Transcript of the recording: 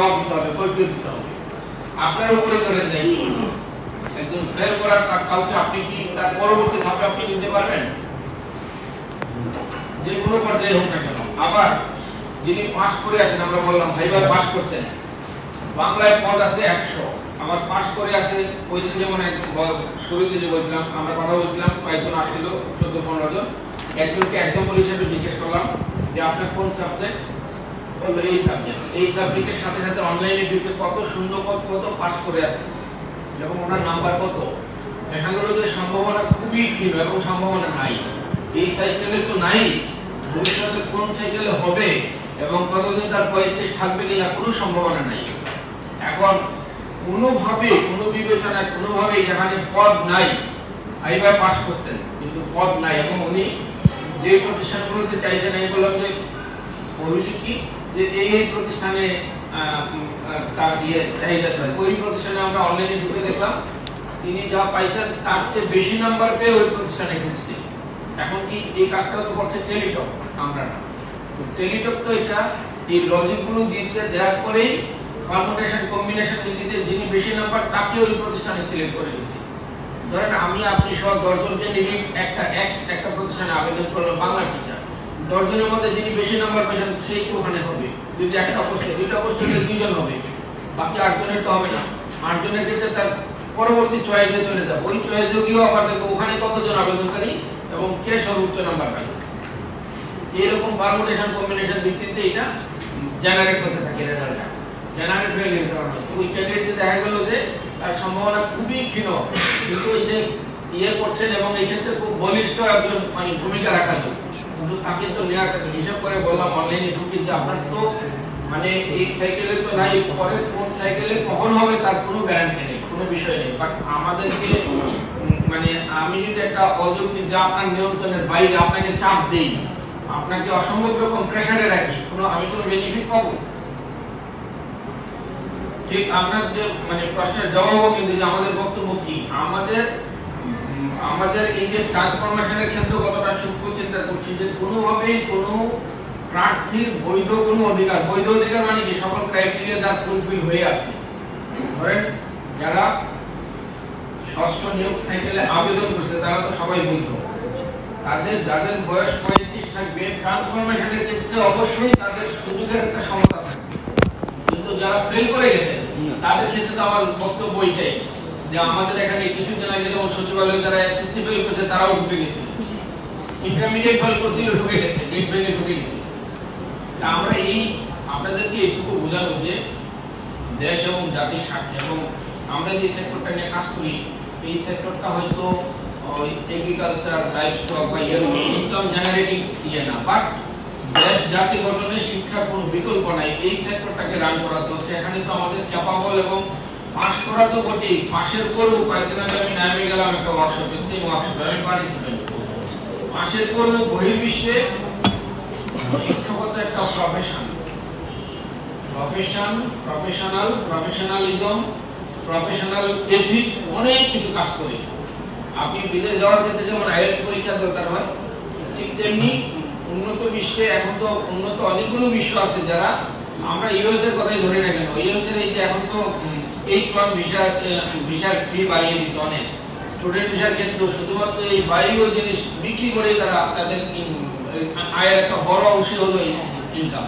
জবাব দিতে হবে, কৈফিয়ত দিতে হবে। আপনার উপরে ধরে দেয় একজন ফেল করার কাউকে আপনি কি তার পরবর্তী ধাপে আপনি নিতে পারবেন? যে কোনো পর্যায়ে হোক না কেন। আবার যিনি পাস করে আছেন, আমরা বললাম ভাইবার পাস করছেন। বাংলায় পদ আছে একশো। আমার পাস করে আছে, ওই দিন যেমন একজন শুরুতে যে বলছিলাম, আমরা কথা বলছিলাম কয়েকজন আসছিল, চোদ্দ, পনেরো জন। একজনকে এক্সাম্পল হিসেবে জিজ্ঞেস করলাম যে, আপনার কোন সাবজেক্ট বলল এই সাবজেক্ট এই সাবজেক্টের সাথে সাথে অনলাইনে ঢুকে কত শূন্য পদ, কত পাস করে আছে এবং ওনার নাম্বার কত? দেখা গেল যে সম্ভাবনা খুবই ক্ষীণ এবং সম্ভাবনা নাই। এই সাইকেলে তো নাই। ভবিষ্যতে কোন সাইকেলে হবে এবং কতদিন তার পঁয়ত্রিশ থাকবে কিনা কোনো সম্ভাবনা নাই। এখন কোনোভাবে, কোনো বিবেচনায়, কোনোভাবে যেখানে পদ নাই। আইবার পাস করছেন, কিন্তু পদ নাই। এবং উনি যে প্রতিষ্ঠানগুলোতে চাইছেন, আমি বললাম যে কি? যে এই প্রতিষ্ঠানে তার ইয়ে চাহিদা ওই প্রতিষ্ঠানে আমরা অনলাইনে ঢুকে দেখলাম তিনি যা পাইছেন তার চেয়ে বেশি নাম্বার পেয়ে ওই প্রতিষ্ঠানে ঢুকছে। এখন কি এই কাজটা তো করছে টেলিটক আমরা না। তো টেলিটক তো এটা এই লজিকগুলো দিয়েছে দেওয়ার পরেই পারমুটেশন কম্বিনেশন যিনি বেশি নাম্বার তাকে ওই প্রতিষ্ঠানে সিলেক্ট করে দিয়েছে। ধরেন আমি আপনি সহ দশজনকে নিয়ে একটা এক্স একটা প্রতিষ্ঠানে আবেদন করলাম বাংলা টিচার। দশজনের মধ্যে যিনি বেশি নাম্বার পেয়েছেন, সেই ওখানে হবে। যদি একটা পোস্টে দুইটা হলে দুইজন হবে। বাকি আটজনের তো হবে না। আটজনের ক্ষেত্রে তার পরবর্তী চয়েসে চলে যাবে। ওই চয়েসে গিয়েও আবার দেখব ওখানে কতজন আবেদনকারী এবং কে সর্বোচ্চ নাম্বার পাইছে? পারমুটেশন কম্বিনেশন ভিত্তিতে এটা জেনারেট করতে থাকে রেজাল্টটা জেনারেট হয়ে ওই ক্যান্ডিডেটকে দেখা গেল যে তার সম্ভাবনা খুবই ক্ষীণ। কিন্তু ওই যে ইয়ে করছেন এবং এই ক্ষেত্রে খুব বলিষ্ঠ একজন মানে ভূমিকা রাখা কিন্তু তাকে তো হিসাব করে বললাম অনলাইনে ঢুকি যে আপনার তো মানে এই সাইকেলে তো নাই। পরে কোন সাইকেলে কখন হবে তার কোনো গ্যারান্টি নেই, কোনো বিষয় নেই। বাট আমাদেরকে মানে আমি যদি একটা অযৌক্তিক যা আপনার নিয়ন্ত্রণের বাইরে আপনাকে চাপ দেই, আপনাকে অসম্ভব রকম প্রেসারে রাখি, কোনো, আমি কোনো বেনিফিট পাবো? ঠিক আপনার যে মানে প্রশ্নের জবাবও কিন্তু যে আমাদের বক্তব্য কি? আমাদের আমাদের এই যে ট্রান্সফরমেশনের ক্ষেত্রে কতটা সূক্ষ্ম চিন্তা করছি যে কোনোভাবেই কোনো প্রার্থীর বৈধ কোনো অধিকার, বৈধ অধিকার মানে কি? সকল ক্রাইটেরিয়া যার ফুলফিল হয়ে আছে। ধরেন যারা ষষ্ঠ নিয়োগ সাইকেলে আবেদন করছে, তারা তো সবাই বৈধ। তাদের, যাদের বয়স পঁয়ত্রিশ থাকবে ট্রান্সফরমেশনের ক্ষেত্রে অবশ্যই তাদের সুযোগের একটা সমতা থাকবে। কিন্তু যারা ফেল করে গেছে, তাদের ক্ষেত্রে তো আমার বক্তব্য এইটাই যে আমাদের এখানে সচিবালয়ে যারা এসএসসি ফেল করছে তারাও ঢুকে গেছে। ইন্টারমিডিয়েট ফেল করছিল ঢুকে গেছে ভেঙে ঢুকে গেছে। তা আমরা এই আপনাদেরকে এইটুকু বোঝানো যে দেশ এবং জাতির স্বার্থে এবং আমরা যে সেক্টরটা নিয়ে কাজ করি এই সেক্টরটা হয়তো এগ্রিকালচার বা ইয়ে ইনকাম জেনারেটিং ইয়ে না বাট দেশ জাতি গঠনে শিক্ষার কোনো বিকল্প নাই এই সেক্টরটাকে রান করাতে হচ্ছে এখানে তো আমাদের ক্যাপাবল এবং অনেক কিছু কাজ করে। আপনি বিদেশ যাওয়ার ক্ষেত্রে যেমন আইএলটিএস পরীক্ষা দরকার হয়, ঠিক তেমনি উন্নত বিশ্বে এখন তো উন্নত অনেকগুলো বিশ্ব আছে যারা আমরা ইউএস এর কথাই ধরে না কেন? ইউএস এর এই যে এখন তো এইট ওয়ান ভিসা ভিসার ফি স্টুডেন্ট ভিসার ক্ষেত্রে শুধুমাত্র এই বাইরেও জিনিস বিক্রি করে তারা তাদের আয়ের একটা বড় অংশ হলো ইনকাম